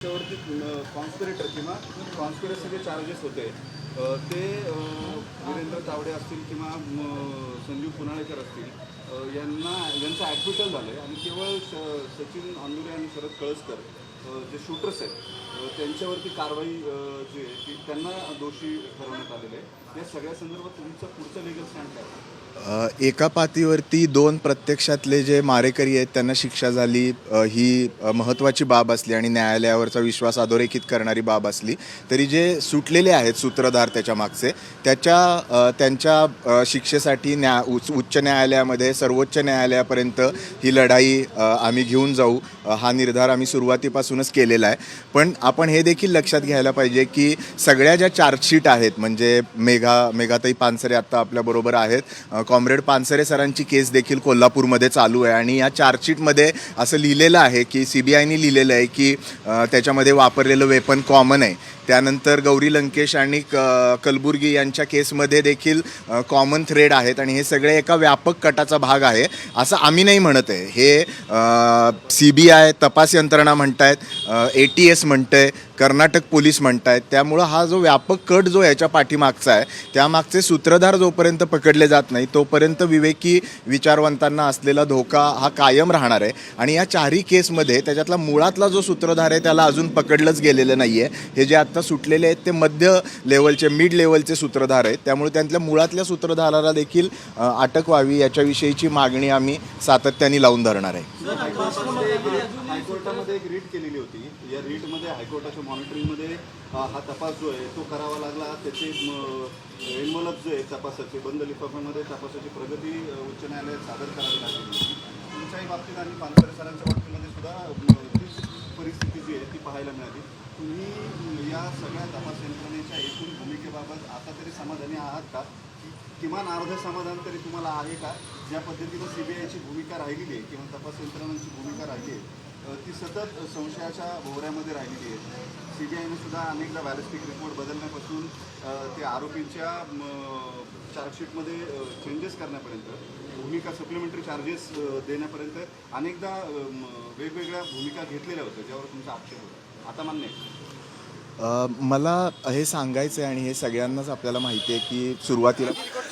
त्याच्यावरती कॉन्स्पिरेटर किंवा कॉन्स्पिरसीचे चार्जेस होते. ते वीरेंद्र तावडे असतील किंवा संजीव पुनाळेकर असतील यांना यांचं ॲडमिटल झालं आहे आणि केवळ स- सचिन अंदुरे आणि शरद कळसकर जे शूटर्स आहेत त्यांच्यावरती कारवाई जी आहे ती त्यांना दोषी ठरवण्यात आलेले आहे. या सगळ्या संदर्भात तुमचं पुढचं लिगल स्टँड काय? एका पातीवरती दोन प्रत्यक्षातले जे मारेकरी आहेत त्यांना शिक्षा झाली. ही महत्त्वाची बाब असली आणि न्यायालयावरचा विश्वास अधोरेखित करणारी बाब असली तरी जे सुटलेले आहेत सूत्रधार त्याच्या मागचे त्याच्या त्यांच्या शिक्षेसाठी न्या उच्च न्यायालयामध्ये सर्वोच्च न्यायालयापर्यंत ही लढाई आम्ही घेऊन जाऊ. हा निर्धार आम्ही सुरुवातीपासून सुरुवातीपासूनच केलेला आहे. पण आपण हे देखील लक्षात घ्यायला पाहिजे की सगळ्या ज्या चार्जशीट आहेत म्हणजे मेघा मेघाताई पानसरे आत्ता आपल्याबरोबर आहेत. कॉम्रेड पानसरे सरांची केस देखील कोल्हापूरमध्ये चालू आहे आणि या चार्जशीटमध्ये असं लिहिलेलं आहे की सी बी आयनी लिहिलेलं आहे की त्याच्यामध्ये वापरलेलं वेपन कॉमन आहे. त्यानंतर गौरी लंकेश आणि क कलबुर्गी यांच्या केसमध्ये देखील कॉमन थ्रेड आहेत आणि हे सगळे एका व्यापक कटाचा भाग आहे. असं आम्ही नाही म्हणत आहे. हे सी बी आय तपास यंत्रणा ए टी एस म्हणतंय कर्नाटक पोलीस म्हणत आहेत त्यामुळं हा जो व्यापक कट जो याच्या पाठीमागचा आहे त्यामागचे सूत्रधार जोपर्यंत पकडले जात नाही तोपर्यंत विवेकी विचारवंतांना असलेला धोका हा कायम राहणार आहे. आणि या चारही केसमध्ये त्याच्यातला मुळातला जो सूत्रधार आहे त्याला अजून पकडलंच गेलेलं नाही आहे हे जे आत्ता सुटलेले आहेत ते मध्य लेवलचे मिड लेवलचे सूत्रधार आहेत. त्यामुळे त्यांतल्या मुळातल्या सूत्रधाराला देखील अटक व्हावी याच्याविषयीची मागणी आम्ही सातत्याने लावून धरणार आहे. हायकोर्टामध्ये एक रीट केलेली होती. या रीटमध्ये हायकोर्टाच्या मॉनिटरिंगमध्ये हा तपास जो आहे तो करावा लागला. त्याचे एनवलप जे आहे तपासाचे बंद लिफाफ्यामध्ये तपासाची प्रगती उच्च न्यायालयात सादर करावी लागली. तुमच्याही बाबतीत आणि पानसरे सरांच्या बाबतीमध्ये सुद्धा तीच परिस्थिती जी आहे ती पाहायला मिळाली. तुम्ही या सगळ्या तपास यंत्रणेच्या एकूण भूमिकेबाबत आता तरी समाधानी आहात का? किमान अर्ध समाधान तरी तुम्हाला आहे का? ज्या पद्धतीनं सी बी आयची भूमिका राहिलेली आहे किंवा तपास यंत्रणांची भूमिका राहिली आहे ती सतत संशयाच्या भोवऱ्यामध्ये राहिलेली आहे. सी बी आयने सुद्धा अनेकदा बॅलिस्टिक रिपोर्ट बदलण्यापासून ते आरोपींच्या चार्जशीटमध्ये चेंजेस करण्यापर्यंत भूमिका सप्लिमेंटरी चार्जेस देण्यापर्यंत अनेकदा वेगवेगळ्या भूमिका घेतलेल्या होत्या ज्यावर तुमचा आक्षेप होता. आता मान्य आहे. मला हे सांगायचं आहे आणि हे सगळ्यांनाच आपल्याला माहिती आहे की सुरुवातीला